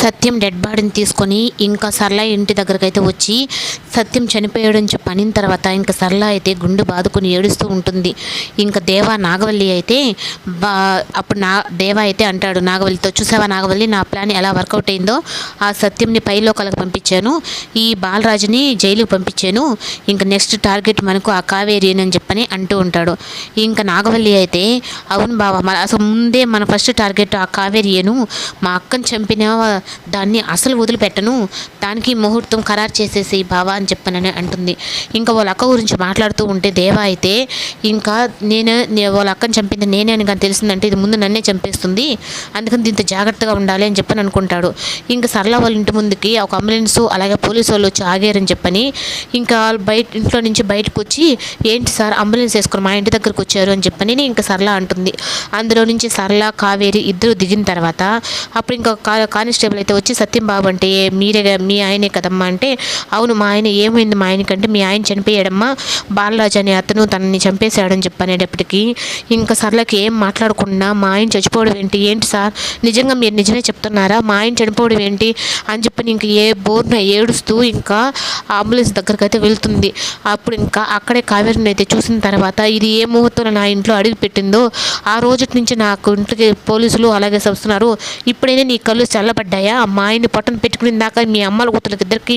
సత్యం dead బాడీని తీసుకొని ఇంకా సరళ ఇంటి దగ్గరికి అయితే వచ్చి సత్యం చనిపోయాడని చెప్పి అనిన తర్వాత ఇంకా సరళ అయితే గుండు బాదుకొని ఏడుస్తూ ఉంటుంది. ఇంకా దేవా నాగవల్లి అయితే బా అప్పుడు నా దేవా అయితే అంటాడు నాగవల్లితో చూసావా నాగవల్లి? నా ప్లాన్ ఎలా వర్కౌట్ అయిందో ఆ సత్యంని పైలోకాలకు పంపించాను. ఈ బాలరాజుని జైలుకి పంపించాను. ఇంకా నెక్స్ట్ టార్గెట్ మనకు ఆ కావేరి అని చెప్పని అంటూ ఉంటాడు. ఇంకా నాగవల్లి అయితే అవును బావ మన అసలు ముందే మన ఫస్ట్ టార్గెట్ ఆ కావేరియను మా అక్కను చంపిన దాన్ని అసలు వదిలిపెట్టను. దానికి ముహూర్తం ఖరారు చేసేసి బావా అని చెప్పానని అంటుంది. ఇంకా వాళ్ళ అక్క గురించి మాట్లాడుతూ ఉంటే దేవ అయితే ఇంకా నేను వాళ్ళ అక్కని చంపింది నేనే అని కానీ తెలిసిందంటే ఇది ముందు నన్నే చంపేస్తుంది. అందుకని దీంతో జాగ్రత్తగా ఉండాలి అని చెప్పని అనుకుంటాడు. ఇంకా సరళ వాళ్ళ ఇంటి ముందుకి ఒక అంబులెన్స్ అలాగే పోలీసు వాళ్ళు వచ్చి ఆగారని చెప్పని ఇంకా వాళ్ళు బయట ఇంట్లో నుంచి బయటకు వచ్చి ఏంటి సార్ అంబులెన్స్ వేసుకుని మా ఇంటి దగ్గరకు వచ్చారు? అని చెప్పని ఇంకా సరళ అంటుంది. అందులో నుంచి సరళ కావేరి ఇద్దరు దిగిన తర్వాత అప్పుడు ఇంకా కా కానిస్టేబుల్ అయితే వచ్చి సత్యం బాబు అంటే మీరే మీ ఆయనే కదమ్మా? అంటే అవును మా ఆయన ఏమైంది మా ఆయనకంటే మీ ఆయన చనిపోయాడమ్మా బాలరాజు అనే అతను తనని చంపేశాడని చెప్పనేటప్పటికీ ఇంకా సర్లకి ఏం మాట్లాడకుండా మా ఆయన చచ్చిపోవడం ఏంటి? ఏంటి సార్? నిజంగా మీరు నిజమే చెప్తున్నారా? మా ఆయన చనిపోవడం ఏంటి? అని చెప్పి ఇంక ఏ బోర్న ఏడుస్తూ ఇంకా అంబులెన్స్ దగ్గరికి అయితే వెళ్తుంది. అప్పుడు ఇంకా అక్కడే కావేరిని అయితే చూసిన తర్వాత ఇది ఏ ముహూర్తంలో నా ఇంట్లో అడుగు పెట్టిందో? ఆ రోజు నుంచి నాకు ఇంటికి పోలీసులు అలాగే వస్తున్నారు. ఇప్పుడైనా నీ కళ్ళు చల్లబడ్డాయి. మా ఆయన్ని పొట్టను పెట్టుకుని దాకా మీ అమ్మల కూతురికి ఇద్దరికి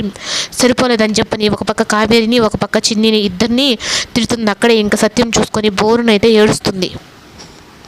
సరిపోలేదని చెప్పని ఒక పక్క కావేరిని ఒక పక్క చిన్నిని ఇద్దరిని తిడుతుంది. అక్కడే ఇంకా సత్యం చూసుకొని బోరునైతే ఏడుస్తుంది.